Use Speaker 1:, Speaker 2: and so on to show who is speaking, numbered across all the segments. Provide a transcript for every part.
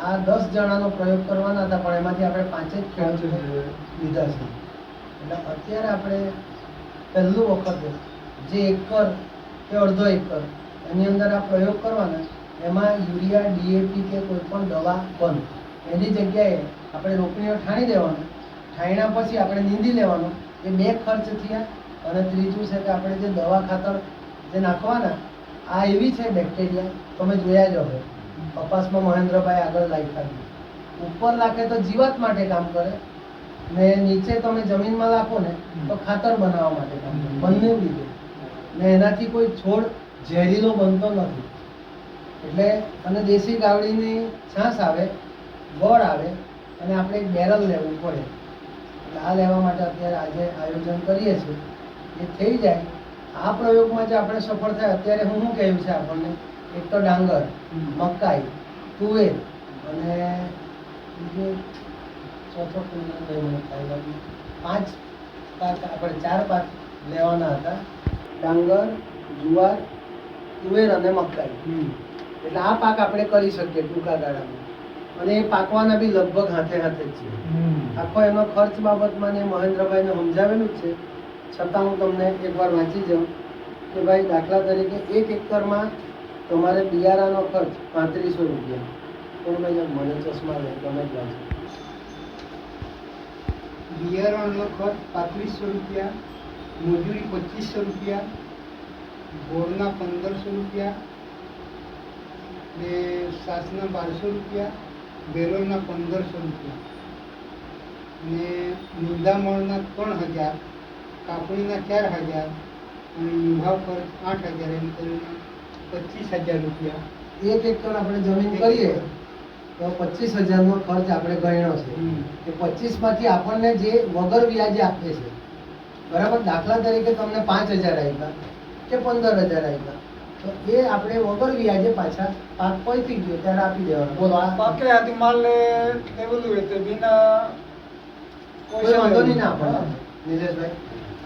Speaker 1: આ દસ જણાનો પ્રયોગ કરવાના હતા, પણ એમાંથી આપણે પાંચે જ ખેડૂતો લીધા છે. એટલે અત્યારે આપણે પહેલું વખત જે એકર કે અડધો એકર એની અંદર આ પ્રયોગ કરવાના, એમાં યુરિયા ડીએપી કે કોઈ પણ દવા બંધ. એની જગ્યાએ આપણે રોપણીઓ ઠાણી દેવાનું, ઠાણ્યા પછી આપણે નીંદી લેવાનું. એ બે ખર્ચ થયા અને ત્રીજું છે કે આપણે જે દવા ખાતર જે નાખવાના, આ એવી છે બેક્ટેરિયા, તમે જોયા જ હવે કપાસમાં મહેન્દ્રભાઈ આગળ લાગ્યા. ઉપર નાખે તો જીવાત માટે કામ કરે. ને નીચે તમે જમીનમાં નાખો ને, તો ખાતર બનાવવા માટે કામ કરે. બંને લીધે. ને એનાથી કોઈ છોડ ઝેરીલો બનતો નથી. એટલે અને દેશી ગાવડીની છાશ આવે, ગોળ આવે, અને આપણે એક બેરલ લેવું પડે. આ લેવા માટે અત્યારે આજે આયોજન કરીએ છીએ. એ થઈ જાય. આ પ્રયોગમાં જે આપણે સફળ થાય, અત્યારે હું શું કહ્યું છે આપણને? એક તો ડાંગર મકાઈ તુવેર અને બીજું ચોથો. પાંચ પાક આપણે ચાર પાક લેવાના હતા. ડાંગર જુવાર તુવેર અને મકાઈ. એટલે આ પાક આપણે કરી શકીએ ટૂંકા ગાળામાં. અને એ પાકવાના બી લગભગ હાથે હાથે જ છે. આખો એનો ખર્ચ બાબતમાં ને મહેન્દ્રભાઈને સમજાવેલું જ છે. છતાં હું તમને એકવાર વાંચી જાઉં કે ભાઈ દાખલા તરીકે એક એકરમાં તમારે બિયારાનો ખર્ચ પાંત્રીસો રૂપિયા. પણ મેં મને ચશ્મા લે તમે. જ વાંચો
Speaker 2: બિયારણનો ખર્ચ પાંત્રીસો રૂપિયા, મજૂરી પચીસો રૂપિયા ગોળના પંદરસો રૂપિયા, ને સાસના બારસો રૂપિયા બેરોલના પંદરસો રૂપિયા, ને નિંદામણના ત્રણ હજાર કાપણીના ચાર હજાર, અને યુવા ખર્ચ આઠ હજાર એમ કરીને પચીસ હજાર રૂપિયા.
Speaker 1: એક એકર આપણે જમીન કરીએ તો પચીસ હજારનો ખર્ચ આપણે ગણ્યો છે. કે પચીસમાંથી આપણને જે વગર વ્યાજે આપે છે બરાબર? દાખલા તરીકે તમને પાંચ હજાર આપ્યા કે પંદર હજાર આપ્યા તો એ આપણે વગર વ્યાજે પાછા પાક પહોંચી ગયો ત્યારે આપી દેવાનું. બોલો આ
Speaker 3: પાકે આથી માલ લેવલું હોય તો બિના
Speaker 1: કોઈ વાંધો નહીં ના આપણને નિલેશભાઈ.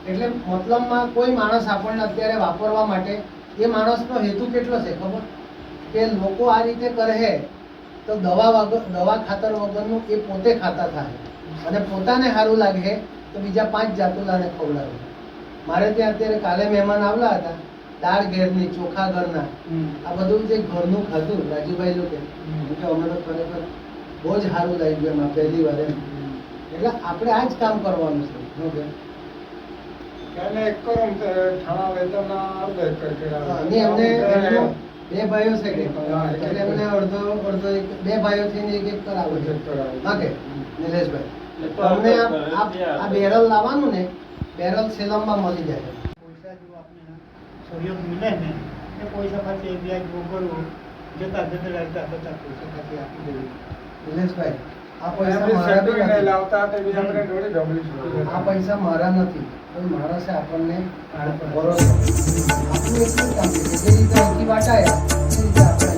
Speaker 1: એટલે મતલબમાં કોઈ માણસ આપણને અત્યારે વાપરવા માટે એ માણસનો હેતુ કેટલો છે ખબર? કે લોકો આ રીતે કરે તો દવા વગર દવા ખાતર વગરનું એ પોતે ખાતા થાય. અને પોતાને સારું લાગે તો બીજા પાંચ જાતુલાને ખવડાવે. મારે ત્યાં અત્યારે કાલે મહેમાન આવલા હતા દાળ ઘેરની ચોખા ઘરના. આ બધું જે ઘરનું ખાધું રાજુભાઈ લોકો કે અમે તો ખરેખર બહુ જ સારું લાગ્યું એમાં પહેલી વાર એમ. એટલે આપણે આ જ કામ કરવાનું છે શું બે ભાઈઓ છે એટલે એમને અડધો અડધો એક બે ભાઈઓ થઈને એક એક કરાવે છે.
Speaker 3: એક કરાવે.
Speaker 1: હા કે નિલેશભાઈ. તમને આ બેરલ લાવવાનું ને બેરલ સેલમમાં મળી જાય.
Speaker 2: પૈસા જો આપણે સહયોગ મળે ને એ પૈસા પાછી એ વ્યાજ ભોગવવું જતા જતા જતા બધા પૈસા પાછી આપી દેવું.
Speaker 1: નિલેશભાઈ આ પૈસા મારા નથી.
Speaker 3: લાવતા આપણે જોડે જમણી
Speaker 1: આ પૈસા મારા નથી. કોઈ માણસે આપણને ભરોસો. આપણું એટલું કામ છે કે જે રીતે અહીંથી વાટાયા